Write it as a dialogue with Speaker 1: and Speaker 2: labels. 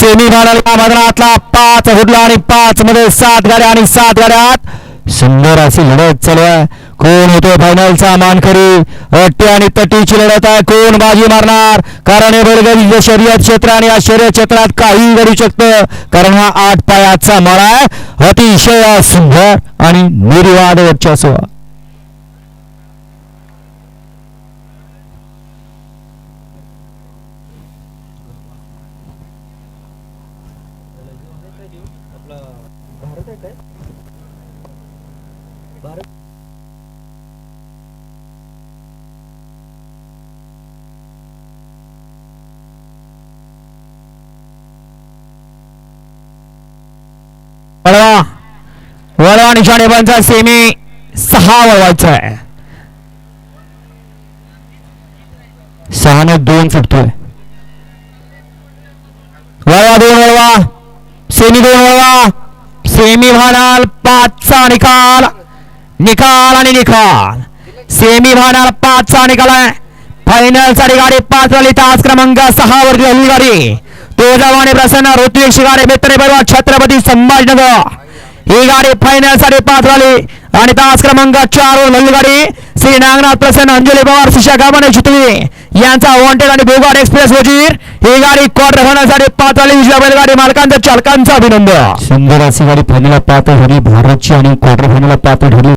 Speaker 1: Semi final मैदानातला पाच फुटला आणि पाच मध्ये सात गाड्या आणि सात गाड्यात सुंदर अशी लढत चालू आहे. कोण होतो फायनलचा मानकरी? अट्टी आणि तटीची लढत आहे. कोण बाजी मारणार? कारण हे बैलगाडी शर्यत क्षेत्र आणि या शर्यत क्षेत्रात काही घडू शकतं. कारण हा आठ पायाचा मळा आहे. अतिशय सुंदर आणि निर्वाद वर्चस्व. आपला भारत आहे काय? भारत? वळवा. वळवा निशाणेबांचा सेमी सहा वळवायचा आहे. सहाने दोन सुटतोय. वळवा दोन वळवा. सेमी दोन वळवा सेमी पाचचा निकाल. निकाल आणि निकाल. सेमी म्हणाल पाचचा निकाल आहे. फायनलसाठी गाडी पाच वाली तास क्रमांक सहा वरती हल्ली गाडी. तुळजावाने प्रसन्न. ऋत्विक शिगारे मित्र बरोबर छत्रपती संभाजनगर. ही गाडी फायनलसाठी पाच वाली आणि तास क्रमांक चार वर हल्ली गाडी. श्री नागनाथ प्रसन्न अंजली पवार सुशा गाबाने चितळी. यांचा वॉन्टेड आणि भोगाड एक्सप्रेस वजीर. ही गाडी क्वार्टर होण्यासाठी साठी पाच वाली विजय बैलगाडी मालकांच्या चालकांचा अभिनंदन. सुंदर अशी गाडी फायनल पात्र ठरली. भारतची आणि क्वार्टर फायनल पात्र ठरली.